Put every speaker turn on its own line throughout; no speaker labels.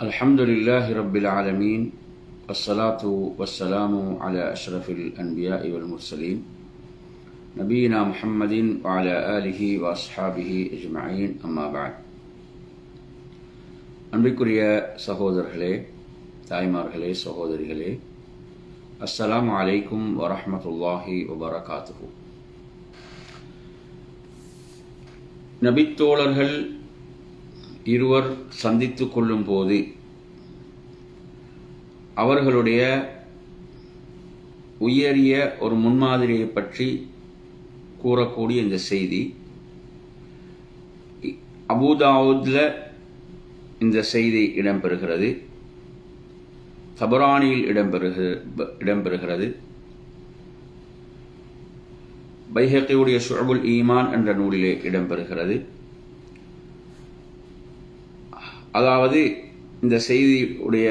الحمد لله رب العالمين والصلاة والسلام على أشرف الأنبياء والمرسلين نبينا محمد وعلى آله وأصحابه أجمعين أما بعد அன்பிற்குரிய சகோதரர்களே தாய்மார்களே சகோதரிகளே அஸ்ஸலாமு அலைக்கும் வரஹ்மத்துல்லாஹி வபரகாத்துஹு நபித்தோழர்கள் இருவர் சந்தித்து கொள்ளும் போது அவர்களுடைய உயரிய ஒரு முன்மாதிரியை பற்றி கூறக்கூடிய இந்த செய்தி அபுதாவுதில் இந்த செய்தி இடம்பெறுகிறது தபரானியில் இடம்பெறுகிற இடம்பெறுகிறது. பைஹக்கியுடைய சுழபுல் ஈமான் என்ற நூலிலே இடம்பெறுகிறது. அதாவது இந்த செய்தியுடைய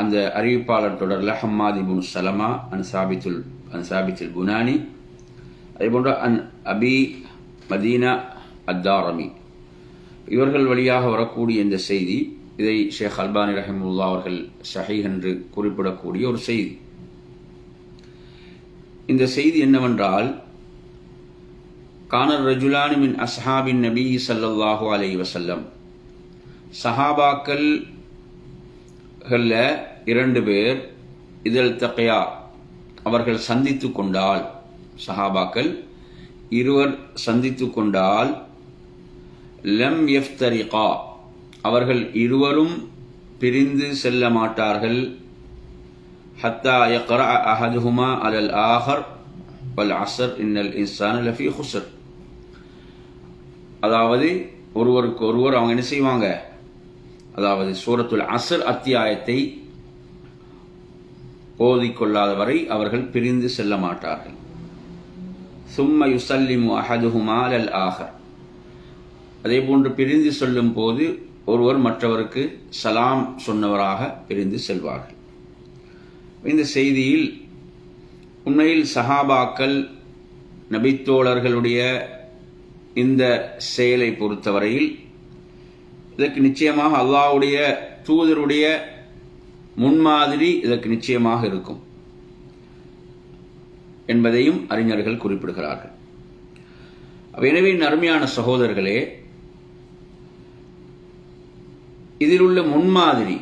அந்த அறிவிப்பாளர் தொடரில் ஹம்மாதி புன் சலமா அன் சாபித்துல் அன் சாபித்துல் குனானி அதேபோன்ற அன் அபி மதீனா அத்தாரமி. இவர்கள் வழியாக வரக்கூடிய இந்த செய்தி இதை ஷேக் அல்பானி ரஹிமுல்லா அவர்கள் ஷஹீ என்று குறிப்பிடக்கூடிய ஒரு செய்தி. இந்த செய்தி என்னவென்றால் கானர் ரஜுலானி மின் அஸ்ஹாபின் நபி சல்லல்லாஹு அலை வசல்லம் சஹாபாக்கள் இரண்டு பேர் இதில் தக்கையா அவர்கள் சந்தித்து கொண்டால் சஹாபாக்கள் இருவர் சந்தித்து கொண்டால் லம் எஃப்தரிகா அவர்கள் இருவரும் பிரிந்து செல்ல மாட்டார்கள். ஹத்தா யக்ரா அஹதுஹுமா அலல் ஆஹர் வல் அசர் இன்னல் இன்சான் லஃபி ஹுசர் அதாவது ஒருவருக்கு ஒருவர் அவங்க என்ன செய்வாங்க? அதாவது சூரத்துல் அசர் அத்தியாயத்தை ஓதிக்கொள்ளாத வரை அவர்கள் பிரிந்து செல்ல மாட்டார்கள். சும்ம யுசல்லிமு அஹதுஹுமா அலல் ஆஹர். அதே போன்று பிரிந்து சொல்லும் போது ஒருவர் மற்றவருக்கு சலாம் சொன்னவராக பிரிந்து செல்வார்கள். இந்த செய்தியில் உண்மையில் சஹாபாக்கள் நபித்தோழர்களுடைய இந்த செயலை பொறுத்தவரையில் இதற்கு நிச்சயமாக அல்லாவுடைய தூதருடைய முன்மாதிரி இதற்கு நிச்சயமாக இருக்கும் என்பதையும் அறிஞர்கள் குறிப்பிடுகிறார்கள். எனவே அருமையான சகோதரர்களே இதில் உள்ள முன்மாதிரி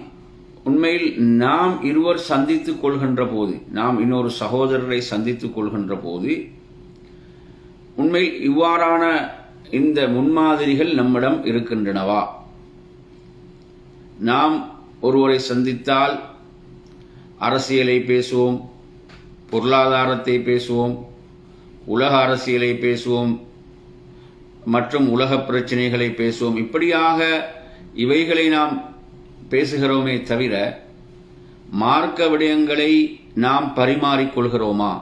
உண்மையில் நாம் இருவர் சந்தித்துக் கொள்கின்ற போது நாம் இன்னொரு சகோதரரை சந்தித்துக் கொள்கின்ற போது உண்மையில் இவ்வாறான இந்த முன்மாதிரிகள் நம்மிடம் இருக்கின்றனவா? நாம் ஒருவரை சந்தித்தால் அரசியலை பேசுவோம் பொருளாதாரத்தை பேசுவோம் உலக அரசியலை பேசுவோம் மற்றும் உலக பிரச்சனைகளை பேசுவோம். இப்படியாக இவைகளை நாம் பேசுகிறோமே தவிர மார்க்க விடயங்களை நாம் பரிமாறிக்கொள்கிறோமா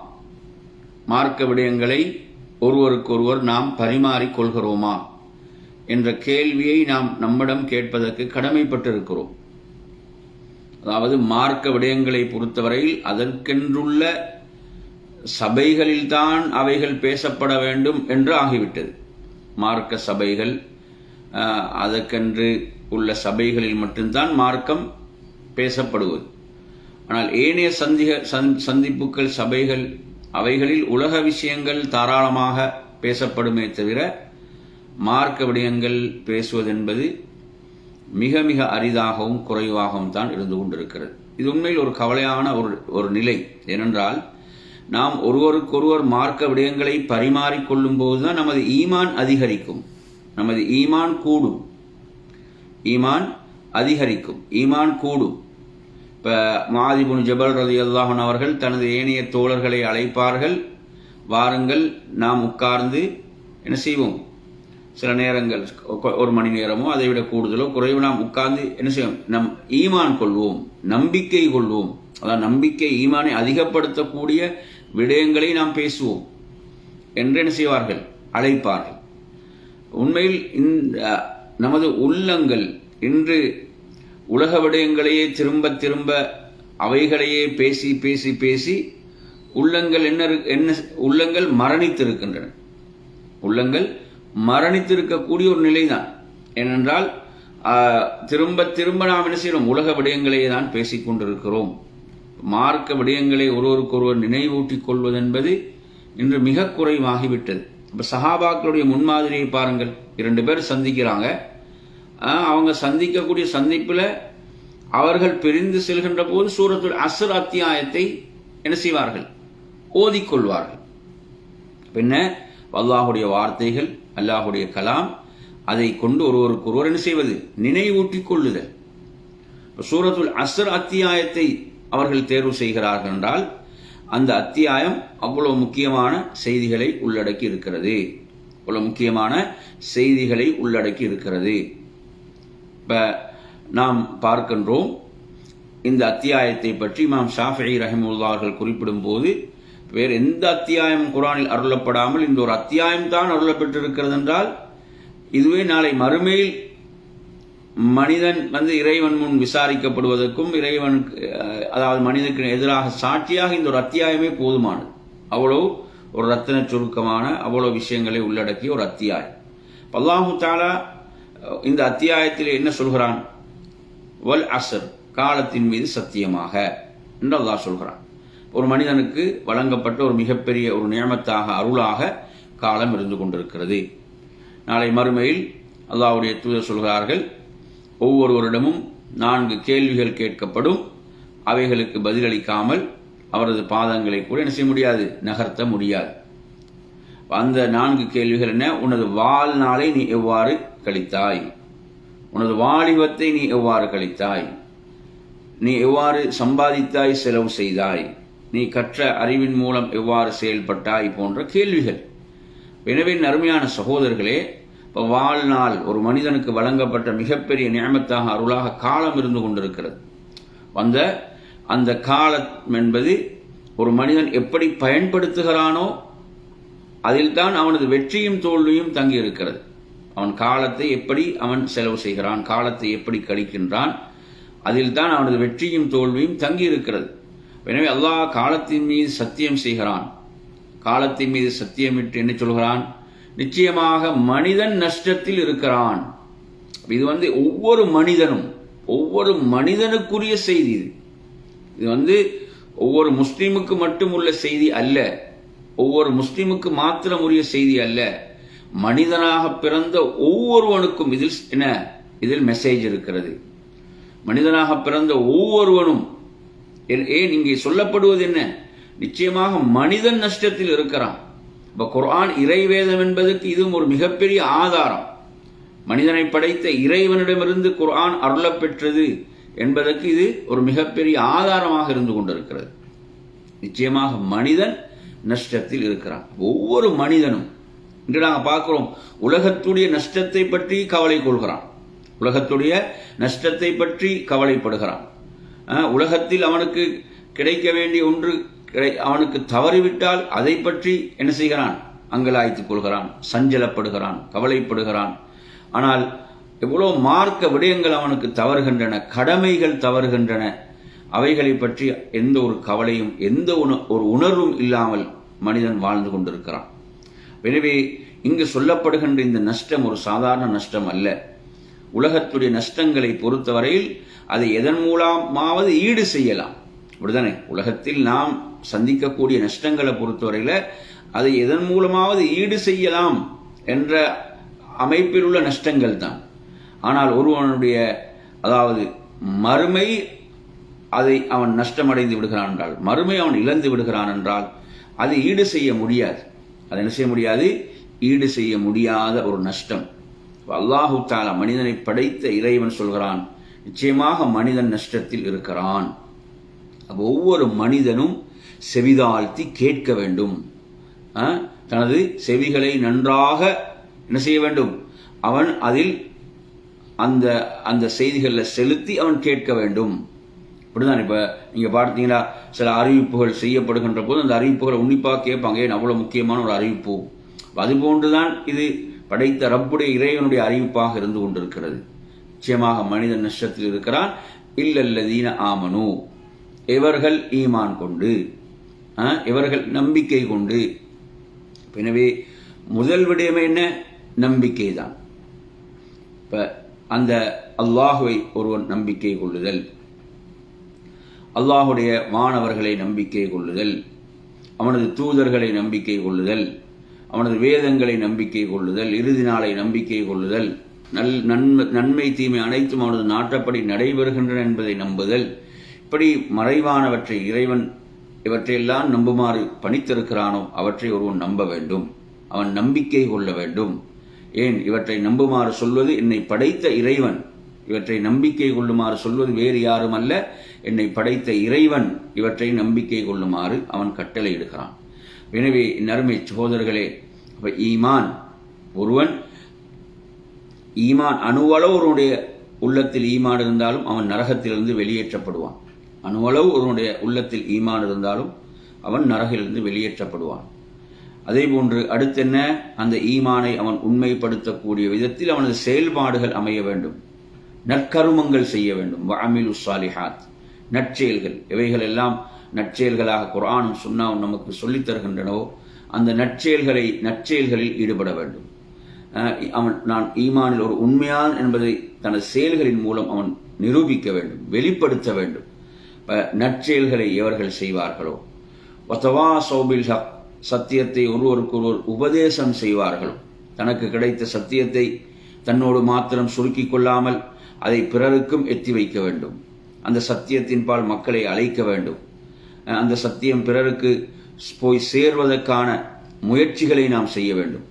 மார்க்க விடயங்களை ஒருவருக்கொருவர் நாம் பரிமாறிக்கொள்கிறோமா என்ற கேள்வியை நாம் நம்மிடம் கேட்பதற்கு கடமைப்பட்டிருக்கிறோம். அதாவது மார்க்க விடயங்களை பொறுத்தவரையில் அதற்கென்றுள்ள சபைகளில்தான் அவைகள் பேசப்பட வேண்டும் என்று ஆகிவிட்டது. மார்க்க சபைகள் அதற்கென்று உள்ள சபைகளில் மட்டும்தான் மார்க்கம் பேசப்படுவது. ஆனால் ஏனைய சந்திக சந்திப்புகள் சபைகள் அவைகளில் உலக விஷயங்கள் தாராளமாக பேசப்படுமே தவிர மார்க்க விடயங்கள் பேசுவதென்பது மிக மிக அரிதாகவும் குறைவாகவும் தான் இருந்து கொண்டிருக்கிறது. இது உண்மையில் ஒரு கவலையான ஒரு ஒரு நிலை. ஏனென்றால் நாம் ஒருவருக்கொருவர் மார்க்க விடயங்களை பரிமாறிக்கொள்ளும் போதுதான் நமது ஈமான் அதிகரிக்கும். நமது ஈமான் கூடும். ஈமான் அதிகரிக்கும். ஈமான் கூடும். இப்போ மாதிபுன் ஜபல் ரதி அல்லாஹன் அவர்கள் தனது ஏனைய தோழர்களை அழைப்பார்கள். வாருங்கள் நாம் உட்கார்ந்து என்ன செய்வோம்? சில நேரங்கள் ஒரு மணி நேரமோ அதை விட கூடுதலோ குறைவு நாம் உட்கார்ந்து என்ன செய்வோம்? நம் ஈமான் கொள்வோம் நம்பிக்கை கொள்வோம். அதான் நம்பிக்கை ஈமானை அதிகப்படுத்தக்கூடிய விடயங்களை நாம் பேசுவோம் என்று என்ன செய்வார்கள்? அழைப்பார்கள். உண்மையில் இந்த நமது உள்ளங்கள் இன்று உலக விடயங்களையே திரும்ப திரும்ப அவைகளையே பேசி பேசி பேசி உள்ளங்கள் என்ன என்ன உள்ளங்கள் மரணித்திருக்கின்றன. உள்ளங்கள் மரணித்திருக்கக்கூடிய ஒரு நிலைதான். ஏனென்றால் திரும்ப திரும்ப நாம் என்ன செய்கிறோம்? உலக விடயங்களையே தான் பேசிக்கொண்டிருக்கிறோம் மார்க்க விடயங்களை ஒருவருக்கொருவர் நினைவூட்டிக் கொள்வது என்பது இன்று மிக குறைவாகிவிட்டது. இப்போ சஹாபாக்களுடைய முன்மாதிரியை பாருங்கள். இரண்டு பேர் சந்திக்கிறாங்க. அவங்க சந்திக்கக்கூடிய சந்திப்பில் அவர்கள் பிரிந்து செல்கின்ற போது சூரத்துள் அஸ்ர் அத்தியாயத்தை என்ன செய்வார்கள்? ஓதிக்கொள்வார்கள். பின்ன அல்லாஹுடைய வார்த்தைகள் அல்லாஹுடைய கலாம் அதை கொண்டு ஒருவருக்கு ஒருவர் என்ன செய்வது? நினைவூட்டிக் கொள்ளுதல். சூரத்துல் அஸ்ர் அத்தியாயத்தை அவர்கள் தேர்வு செய்கிறார்கள் என்றால் அந்த அத்தியாயம் அவ்வளவு முக்கியமான செய்திகளை உள்ளடக்கி இருக்கிறது. அவ்வளவு முக்கியமான செய்திகளை உள்ளடக்கி இருக்கிறது. இப்ப நாம் பார்க்கின்றோம் இந்த அத்தியாயத்தை பற்றி இமாம் ஷாஃபி ரஹிமுல்லா அவர்கள் குறிப்பிடும் போது வேறு எந்த அத்தியாயம் குரானில் அருளப்படாமல் இந்த ஒரு அத்தியாயம் தான் அருளப்பட்டிருக்கிறது என்றால் இதுவே நாளை மறுமையில் மனிதன் வந்து இறைவன் முன் விசாரிக்கப்படுவதற்கும் இறைவனுக்கு அதாவது மனிதனுக்கு எதிராக சாட்சியாக இந்த ஒரு அத்தியாயமே போதுமானது. அவ்வளோ ஒரு ரத்தின சுருக்கமான அவ்வளோ விஷயங்களை உள்ளடக்கிய ஒரு அத்தியாயம். அல்லாஹு தாலா இந்த அத்தியாயத்தில் என்ன சொல்கிறான்? வல் அசர் காலத்தின் மீது சத்தியமாக என்று அல்லாஹ் சொல்கிறான். ஒரு மனிதனுக்கு வழங்கப்பட்ட ஒரு மிகப்பெரிய ஒரு நியமத்தாக அருளாக காலம் இருந்து கொண்டிருக்கிறது. நாளை மறுமையில் அல்லாவுடைய தூதர் சொல்கிறார்கள் ஒவ்வொருவரிடமும் நான்கு கேள்விகள் கேட்கப்படும். அவைகளுக்கு பதிலளிக்காமல் அவரது பாதங்களை கூட என்ன செய்ய முடியாது? நகர்த்த முடியாது. அந்த நான்கு கேள்விகள் என்ன? உனது வாழ்நாளை நீ எவ்வாறு கழித்தாய்? உனது வாலிபத்தை நீ எவ்வாறு கழித்தாய்? நீ எவ்வாறு சம்பாதித்தாய் செலவு செய்தாய்? நீ கற்ற அறிவின் மூலம் எவ்வாறு செயல்பட்டாய் போன்ற கேள்விகள். எனவே அருமையான சகோதரர்களே இப்போ வாழ்நாள் ஒரு மனிதனுக்கு வழங்கப்பட்ட மிகப்பெரிய நியமத்தாக அருளாக காலம் இருந்து கொண்டிருக்கிறது. வந்த அந்த காலம் என்பது ஒரு மனிதன் எப்படி பயன்படுத்துகிறானோ அதில்தான் அவனது வெற்றியும் தோல்வியும் தங்கி இருக்கிறது அவன் காலத்தை எப்படி அவன் செலவு செய்கிறான் காலத்தை எப்படி கழிக்கின்றான் அதில்தான் அவனது வெற்றியும் தோல்வியும் தங்கி இருக்கிறது எனவே அல்லாஹ் காலத்தின் மீது சத்தியம் செய்கிறான். காலத்தின் மீது சத்தியமிட்டு என்ன சொல்கிறான்? நிச்சயமாக மனிதன் நஷ்டத்தில் இருக்கிறான். இது வந்து ஒவ்வொரு மனிதனும் ஒவ்வொரு மனிதனுக்குரிய செய்தி இது. இது வந்து ஒவ்வொரு முஸ்லீமுக்கு மட்டும் உள்ள செய்தி அல்ல. ஒவ்வொரு முஸ்லீமுக்கு மாத்திரம் உரிய செய்தி அல்ல. மனிதனாக பிறந்த ஒவ்வொருவனுக்கும் இதில் என்ன? இதில் மெசேஜ் இருக்கிறது. மனிதனாக பிறந்த ஒவ்வொருவனும் ஏன் இங்கே சொல்லப்படுவது என்ன? நிச்சயமாக மனிதன் நஷ்டத்தில் இருக்கிறான். இப்போ குர்ஆன் இறைவேதம் என்பதற்கு இதுவும் ஒரு மிகப்பெரிய ஆதாரம். மனிதனை படைத்த இறைவனிடமிருந்து குர்ஆன் அருளப்பெற்றது என்பதற்கு இது ஒரு மிகப்பெரிய ஆதாரமாக இருந்து கொண்டிருக்கிறது. நிச்சயமாக மனிதன் நஷ்டத்தில் இருக்கிறான். ஒவ்வொரு மனிதனும் இன்று நாங்கள் பார்க்கிறோம் உலகத்துடைய நஷ்டத்தை பற்றி கவலை கொள்கிறான். உலகத்துடைய நஷ்டத்தை பற்றி கவலைப்படுகிறான். உலகத்தில் அவனுக்கு கிடைக்க வேண்டிய ஒன்று கிடை- அவனுக்கு தவறிவிட்டால் அதை பற்றி என்ன செய்கிறான்? அங்கலாய்த்துக் கொள்கிறான் சஞ்சலப்படுகிறான் கவலைப்படுகிறான். ஆனால் எவ்வளோ மார்க்க விடயங்கள் அவனுக்கு தவறுகின்றன கடமைகள் தவறுகின்றன. அவைகளை பற்றி எந்த ஒரு கவலையும் எந்த உண- ஒரு உணர்வும் இல்லாமல் மனிதன் வாழ்ந்து கொண்டிருக்கிறான். எனவே இங்கு சொல்லப்படுகின்ற இந்த நஷ்டம் ஒரு சாதாரண நஷ்டம் அல்ல. உலகத்துடைய நஷ்டங்களை பொறுத்தவரையில் அதை எதன் மூலமாவது ஈடு செய்யலாம். அப்படிதானே உலகத்தில் நாம் சந்திக்கக்கூடிய நஷ்டங்களை பொறுத்தவரையில் அதை எதன் மூலமாவது ஈடு செய்யலாம் என்ற அமைப்பில் உள்ள நஷ்டங்கள் தான். ஆனால் ஒருவனுடைய அதாவது மறுமை அதை அவன் நஷ்டமடைந்து விடுகிறான் என்றால் மறுமை அவன் இழந்து விடுகிறான் என்றால் அதை ஈடு செய்ய முடியாது. அதை என்ன செய்ய முடியாது? ஈடு செய்ய முடியாத ஒரு நஷ்டம். அல்லாஹு தாலா மனிதனை படைத்த இறைவன் சொல்கிறான் நிச்சயமாக மனிதன் நஷ்டத்தில் இருக்கிறான். ஒவ்வொரு மனிதனும் செவிதாழ்த்தி கேட்க வேண்டும். தனது செவிகளை நன்றாக என்ன செய்ய வேண்டும்? அவன் அதில் அந்த அந்த செய்திகளில் செலுத்தி அவன் கேட்க வேண்டும். இப்படிதான் இப்போ நீங்கள் பார்த்தீங்கன்னா சில அறிவிப்புகள் செய்யப்படுகின்ற போது அந்த அறிவிப்புகளை உன்னிப்பாக கேட்பாங்க. ஏன்? அவ்வளோ முக்கியமான ஒரு அறிவிப்பு. அது போன்றுதான் இது படைத்த ரப்புடைய இறைவனுடைய அறிவிப்பாக இருந்து கொண்டிருக்கிறது. நிச்சயமாக மனிதன் நஷ்டத்தில் இருக்கிறான். இல்லல்லதீன ஆமனு. இவர்கள் ஈமான் கொண்டு ஆ, இவர்கள் நம்பிக்கை கொண்டு. எனவே முதல் விடயம் என்ன? நம்பிக்கை தான் இப்ப அந்த அல்லாஹுவை ஒருவன் நம்பிக்கை கொள்ளுதல். அல்லாஹுடைய மாணவர்களை நம்பிக்கை கொள்ளுதல். அவனது தூதர்களை நம்பிக்கை கொள்ளுதல். அவனது வேதங்களை நம்பிக்கை கொள்ளுதல். இறுதி நாளை நம்பிக்கை கொள்ளுதல். நல் நன்மை நன்மை தீமை அனைத்தும் அவனது நாட்டப்படி நடைபெறுகின்றன என்பதை நம்புதல். இப்படி மறைவானவற்றை இறைவன் இவற்றையெல்லாம் நம்புமாறு பணித்திருக்கிறானோ அவற்றை ஒருவன் நம்ப வேண்டும். அவன் நம்பிக்கை கொள்ள வேண்டும். ஏன்? இவற்றை நம்புமாறு சொல்வது என்னை படைத்த இறைவன். இவற்றை நம்பிக்கை கொள்ளுமாறு சொல்வது வேறு யாரும் அல்ல என்னை படைத்த இறைவன் இவற்றை நம்பிக்கை கொள்ளுமாறு அவன் கட்டளையிடுகிறான். எனவே நறுமை சகோதரர்களே ஈமான் ஒருவன் ஈமான் அணுவளவு ஒருவனுடைய உள்ளத்தில் ஈமான் இருந்தாலும் அவன் நரகத்திலிருந்து வெளியேற்றப்படுவான். அணுவளவு ஒருவனுடைய உள்ளத்தில் ஈமான் இருந்தாலும் அவன் நரகிலிருந்து வெளியேற்றப்படுவான். அதே போன்று அடுத்தென்ன அந்த ஈமானை அவன் உண்மைப்படுத்தக்கூடிய விதத்தில் அவனது செயல்பாடுகள் அமைய வேண்டும். நற்கருமங்கள் செய்ய வேண்டும். வஅமிலு சாலிஹாத் நற்செயல்கள். இவைகள் எல்லாம் நற்செயல்களாக குரானும் சுண்ணாவும் நமக்கு சொல்லித் தருகின்றனவோ அந்த நற்செயல்களை நற்செயல்களில் ஈடுபட வேண்டும். அவன் நான் ஈமானில் ஒரு உண்மையான் என்பதை தனது செயல்களின் மூலம் அவன் நிரூபிக்க வேண்டும் வெளிப்படுத்த வேண்டும். நற்செயல்களை எவர்கள் செய்வார்களோ? ஒத்தவா சௌபில் ஹக் சத்தியத்தை ஒருவருக்கொருவர் உபதேசம் செய்வார்களோ? தனக்கு கிடைத்த சத்தியத்தை தன்னோடு மாத்திரம் சுருக்கிக் கொள்ளாமல் அதை பிறருக்கும் எத்தி வைக்க வேண்டும். அந்த சத்தியத்தின்பால் மக்களை அழைக்க வேண்டும். அந்த சத்தியம் பிறருக்கு போய் சேர்வதற்கான முயற்சிகளை நாம் செய்ய வேண்டும்.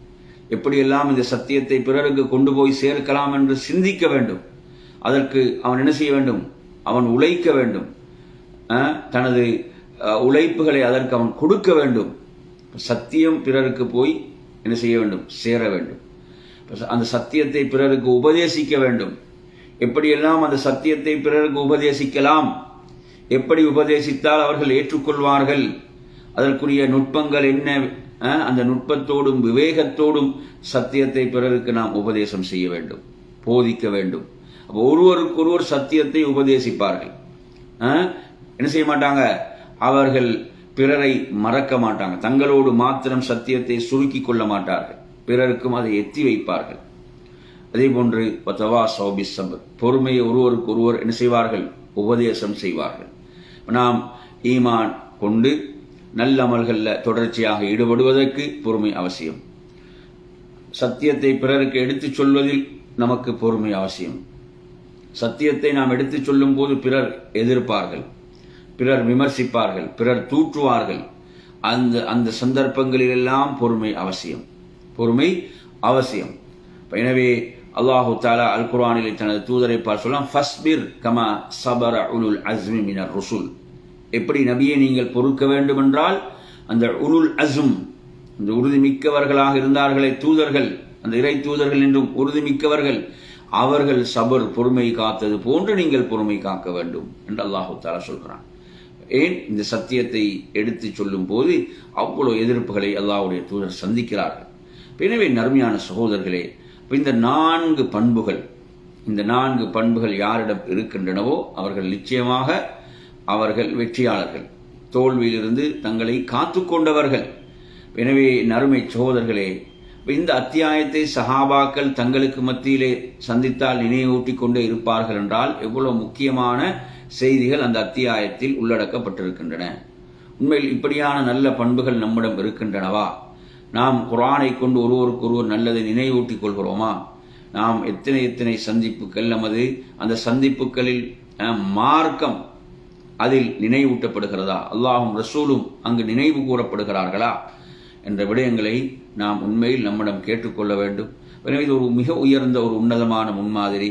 எப்படியெல்லாம் இந்த சத்தியத்தை பிறருக்கு கொண்டு போய் சேர்க்கலாம் என்று சிந்திக்க வேண்டும். அதற்கு அவன் என்ன செய்ய வேண்டும்? அவன் உழைக்க வேண்டும். தனது உழைப்புகளை அதற்கு அவன் கொடுக்க வேண்டும். சத்தியம் பிறருக்கு போய் என்ன செய்ய வேண்டும்? சேர வேண்டும். அந்த சத்தியத்தை பிறருக்கு உபதேசிக்க வேண்டும். எப்படியெல்லாம் அந்த சத்தியத்தை பிறருக்கு உபதேசிக்கலாம்? எப்படி உபதேசித்தால் அவர்கள் ஏற்றுக்கொள்வார்கள்? அதற்குரிய நுட்பங்கள் என்ன? அந்த நுட்பத்தோடும் விவேகத்தோடும் சத்தியத்தை பிறருக்கு நாம் உபதேசம் செய்ய வேண்டும் போதிக்க வேண்டும். அப்போ ஒருவருக்கொருவர் சத்தியத்தை உபதேசிப்பார்கள். என்ன செய்ய மாட்டாங்க? அவர்கள் பிறரை மறக்க மாட்டாங்க. தங்களோடு மாத்திரம் சத்தியத்தை சுருக்கி கொள்ள மாட்டார்கள். பிறருக்கும் அதை எத்தி வைப்பார்கள். அதே போன்று பத்தவா சௌபி சபர் பொறுமையை ஒருவருக்கு ஒருவர் என்ன செய்வார்கள்? உபதேசம் செய்வார்கள். நாம் ஈமான் கொண்டு நல்ல அமல்களில் தொடர்ச்சியாக ஈடுபடுவதற்கு பொறுமை அவசியம். சத்தியத்தை பிறருக்கு எடுத்துச் சொல்வதில் நமக்கு பொறுமை அவசியம். சத்தியத்தை நாம் எடுத்துச் சொல்லும் போது பிறர் எதிர்ப்பார்கள் பிறர் விமர்சிப்பார்கள் பிறர் தூற்றுவார்கள். அந்த அந்த சந்தர்ப்பங்களிலெல்லாம் பொறுமை அவசியம். பொறுமை அவசியம். எனவே அல்லாஹு தாலா அல் குர்ஆனில் தனது தூதரை பார் சொல்லலாம் ஃபஸ்பிர் கமா சபர உலுல் அஸ்மி மினர் ருசுல். எப்படி நபியை நீங்கள் பொறுக்க வேண்டுமென்றால் அந்த உருள் அசும் அந்த உறுதிமிக்கவர்களாக இருந்தார்களே தூதர்கள் அந்த இறை தூதர்கள் என்றும் உறுதிமிக்கவர்கள் அவர்கள் சபர் பொறுமை காத்தது போன்று நீங்கள் பொறுமை காக்க வேண்டும் என்று அல்லாஹு தாலா சொல்கிறான். ஏன்? இந்த சத்தியத்தை எடுத்து சொல்லும் போது அவ்வளோ எதிர்ப்புகளை அல்லாஹுடைய தூதர் சந்திக்கிறார்கள். எனவே நர்மையான சகோதரர்களே இந்த நான்கு பண்புகள் இந்த நான்கு பண்புகள் யாரிடம் இருக்கின்றனவோ அவர்கள் நிச்சயமாக அவர்கள் வெற்றியாளர்கள். தோல்வியிலிருந்து தங்களை காத்து கொண்டவர்கள் எனவே நறுமை சகோதரர்களே இந்த அத்தியாயத்தை சஹாபாக்கள் தங்களுக்கு மத்தியிலே சந்தித்தால் நினைவூட்டி கொண்டே இருப்பார்கள் என்றால் எவ்வளவு முக்கியமான செய்திகள் அந்த அத்தியாயத்தில் உள்ளடக்கப்பட்டிருக்கின்றன. உண்மையில் இப்படியான நல்ல பண்புகள் நம்மிடம் இருக்கின்றனவா? நாம் குரானை கொண்டு ஒருவருக்கு ஒருவர் நல்லதை நினைவூட்டிக் கொள்கிறோமா? நாம் எத்தனை எத்தனை சந்திப்புகள் நமது அந்த சந்திப்புகளில் மார்க்கம் அதில் நினைவூட்டப்படுகிறதா? அல்லாஹும் ரசூலும் அங்கு நினைவு கூறப்படுகிறார்களா? என்ற விடயங்களை நாம் உண்மையில் நம்மிடம் கேட்டுக்கொள்ள வேண்டும். எனவே இது ஒரு மிக உயர்ந்த ஒரு உன்னதமான முன்மாதிரி.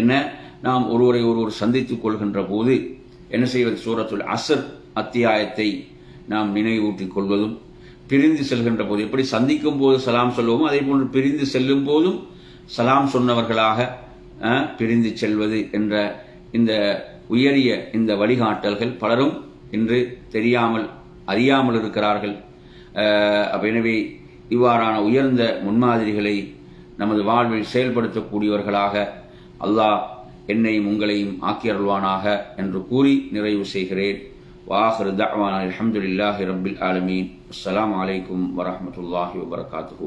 என்ன? நாம் ஒருவரை ஒருவர் சந்தித்துக் கொள்கின்ற போது என்ன செய்வது? சூரத்துல் அசர் அத்தியாயத்தை நாம் நினைவூட்டிக் கொள்வதும் பிரிந்து செல்கின்ற போது எப்படி சந்திக்கும் போது சலாம் சொல்லுவோமோ அதே போன்று பிரிந்து செல்லும் போதும் சலாம் சொன்னவர்களாக பிரிந்து செல்வது என்ற இந்த உயரிய இந்த வழிகாட்டல்கள் பலரும் இன்று தெரியாமல் அறியாமல் இருக்கிறார்கள். எனவே இவ்வாறான உயர்ந்த முன்மாதிரிகளை நமது வாழ்வில் செயல்படுத்தக்கூடியவர்களாக அல்லாஹ் என்னையும் உங்களையும் ஆக்கியருள்வானாக என்று கூறி நிறைவு செய்கிறேன். வாஹர் தஹ்வான் அலமதுல்லாஹி ரபில் ஆலமீன். அஸ்லாம் வலைக்கம் வரமத்துல்லாஹி வபரகாத்துஹூ.